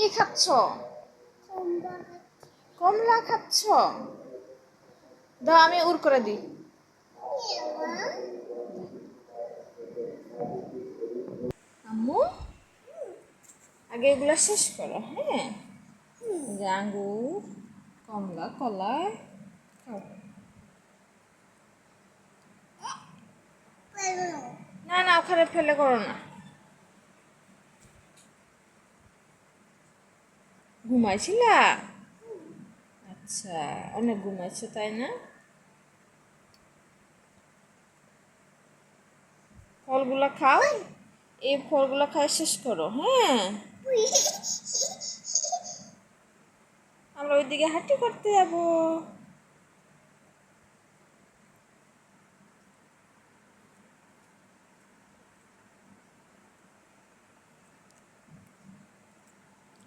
কি খাচ্ছ? কমলা খাচ্ছ? দাও, আমি উর করে দিই। আম্মু? আগে এগুলো শেষ করো হ্যাঁ? যে আঙ্গুর, কমলা, কলা না না, ওখানে ফেলে করো না। ঘুমাইছিলা? আচ্ছা অনেক ঘুমাইছো, তাই না? ফলগুলো খাও। এই ফলগুলো খাই শেষ করো হ্যাঁ? আমরা ওইদিকে হাঁটি করতে যাব।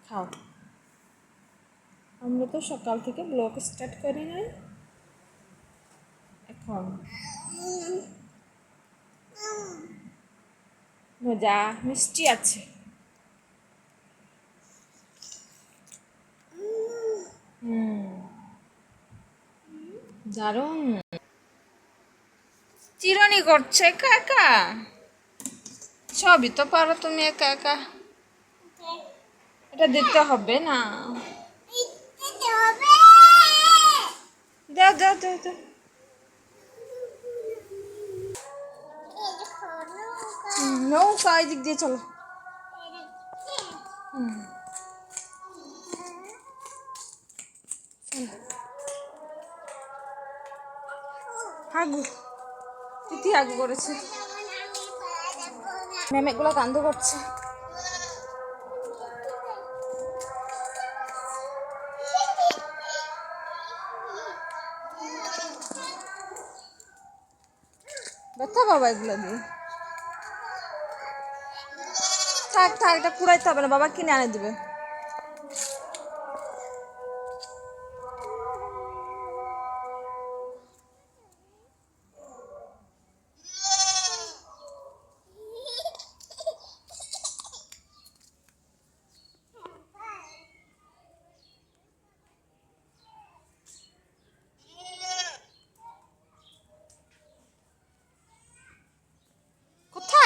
খাও। আমরা তো সকাল থেকে ব্লগ স্টার্ট করি নাই। এখন। মজা, মিষ্টি আছে। দারুণ। চিরনি করছে একা একা? সবই তো পারো তুমি একা একা। এটা দিতে হবে না। দাও দাও দাও হুম, নৌকা এই দিক দিয়ে চলো। হাগু তিথি হাগু করেছে। মেমেগুলো কান্দ করছে। ব্যথা বাবা এগুলো দিয়ে থাক থাক এটা কুড়াইতে হবে না বাবা কিনে আনে দিবে।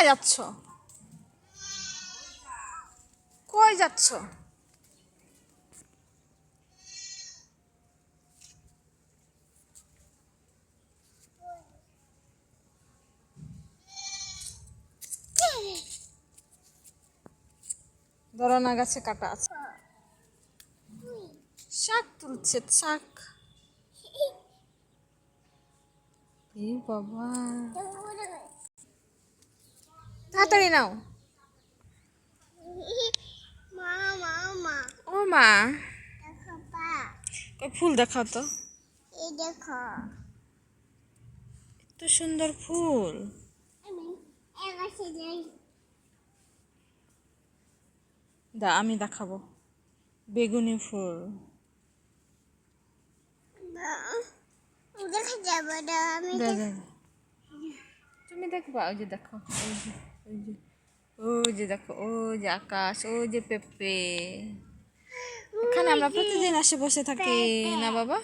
যাচ্ছ? কই যাচ্ছ? দরনা গাছে কাটা আছে। শাক তুলছে শাক। বাবা। তাড়াতাড়ি নাও। ও মা। ফুল দেখাও তো। এত সুন্দর ফুল। দা আমি দেখাবো। বেগুনি ফুল। দেখা। তুমি দেখবা ওই যে দেখো ওই যে ওই যে দেখো ওই যে আকাশ ওই যে পেঁপে। এখানে আমরা প্রতিদিন আসে বসে থাকি না বাবা?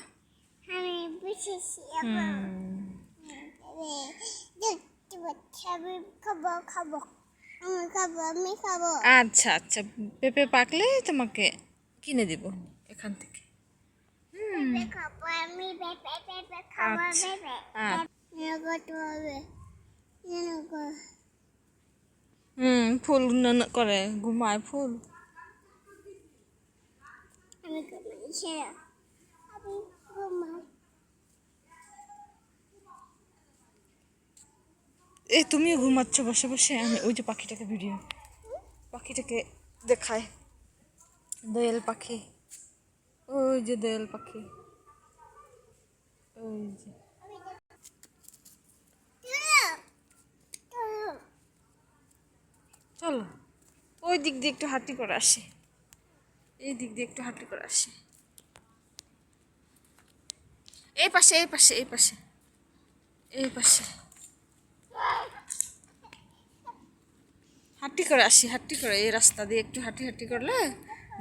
আচ্ছা আচ্ছা পেঁপে পাকলে তোমাকে কিনে দিব এখান থেকে। খাব আচ্ছা। পেঁপে আচ্ছা। করতে হবে এরকম হুম ফুল করে ঘুমায় ফুল। আমি এ তুমিও ঘুমাচ্ছ বসে বসে। আমি ওই যে পাখিটাকে ভিডিও। পাখিটাকে দেখায় দোয়েল পাখি। ওই যে দোয়েল পাখি। ওই যে। চলো। ওই দিক দিয়ে একটু হাঁটি করে আসি। এই দিক দিয়ে একটু হাঁটি করে আসি। এই পাশে এই পাশে এই পাশে। এই পাশে। হাঁটি করে আসি, হাঁটি করে। এই রাস্তা দিয়ে একটু হাঁটি হাঁটি করলে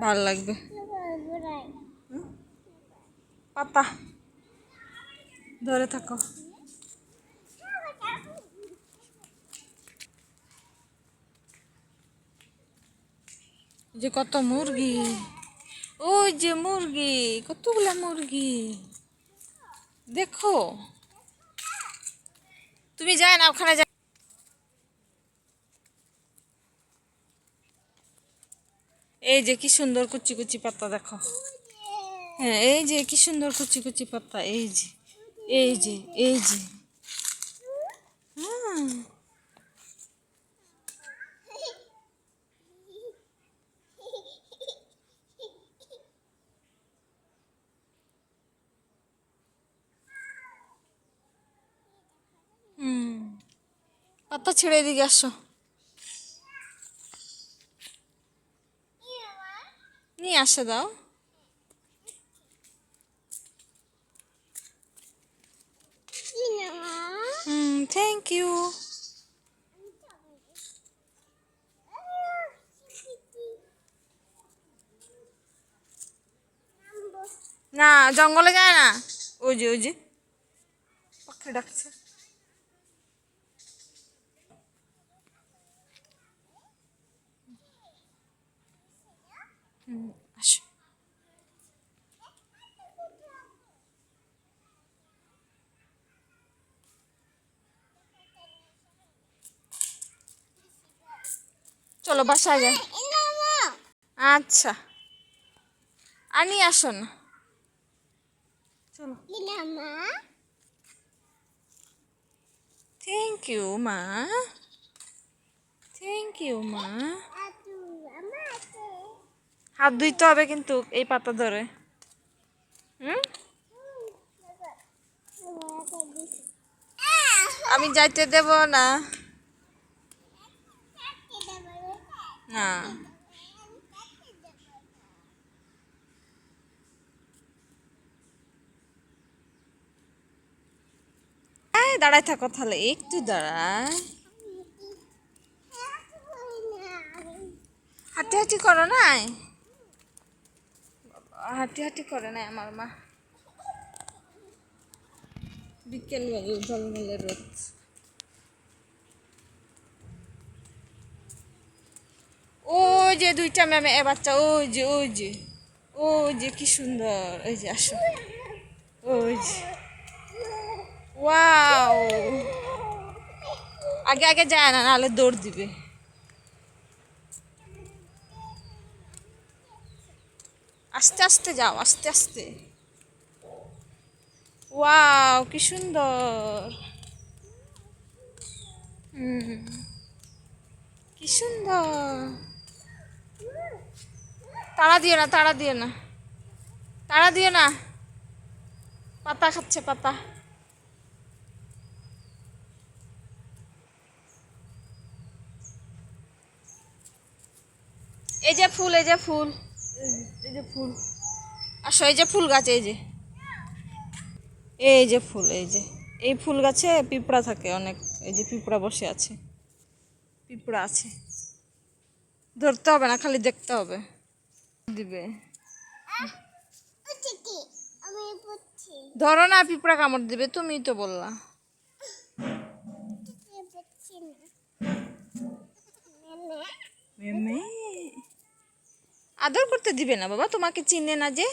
ভালো লাগবে। পাতা। ধরে থাকো। যে কত মুরগি। ওই যে মুরগি, কতগুলা মুরগি। দেখো। তুমি যায় না, ওখানে যাই এই যে কি সুন্দর কুচি কুচি পাতা, দেখো। হ্যাঁ এই যে কি সুন্দর কুচি কুচি পাতা, এই যে এই যে এই যে। হুম হুম পাতা ছেড়ে এদিকে আসো। নিয়ে আসে দাও। থ্যাংক ইউ না, জঙ্গলে যায় না। ওই যে ওই যে। পাখি ডাকছে। চলো, বাসায় যাই। আচ্ছা। আর নিয়ে আসো না। চলো। থ্যাংক ইউ মা। থ্যাংক ইউ মা। হাত ধুইতে হবে কিন্তু এই পাতা ধরে। হুম? আমি যাইতে দেব না। না। দাঁড়ায় থাকো তাহলে, একটু দাঁড়ায় হাঁটি করো নাই? হাঁটি হাঁটি করে নাই আমার মা। বিকেল ঝলমলে রোদ। ওই যে দুইটা ম্যামে, এ বাচ্চা, ওই যে ওই যে ওই যে কি সুন্দর ওই যে আসো। ওই যে। ওয়াও। আগে আগে যায় না, নাহলে দৌড় দিবে। আস্তে আস্তে যাও, আস্তে আস্তে। ওয়াও, কি সুন্দর। কি সুন্দর। তাড়া দিও না, তাড়া দিও না। তাড়া দিও না। পাতা খাচ্ছে, পাতা। এই যে ফুল, এই যে ফুল। এই- যে ফুল। আসো এই যে ফুল গাছ এই যে। এই যে ফুল এই যে। এই ফুল গাছে পিঁপড়া থাকে অনেক। এই যে পিঁপড়া বসে আছে। পিঁপড়া আছে। ধরতে হবে না খালি দেখতে হবে। দিবে। ধরো না পিঁপড়া কামড় দিবে। তুমিই তো বললা। মেমে। আদর করতে দিবে না বাবা, তোমাকে চিনে না যে।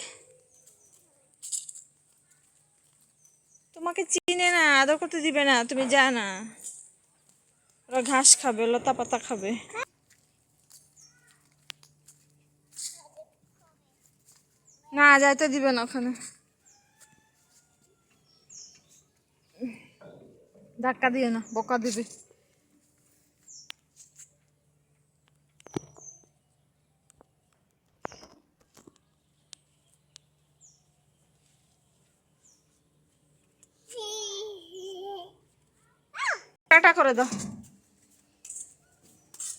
তোমাকে চিনে না, আদর করতে দিবে না, তুমি যা না। ওরা ঘাস খাবে, লতা পাতা খাবে। না, যাইতে দিবে না ওখানে। ধাক্কা দিও না, বকা দিবে। টাটা করে দাও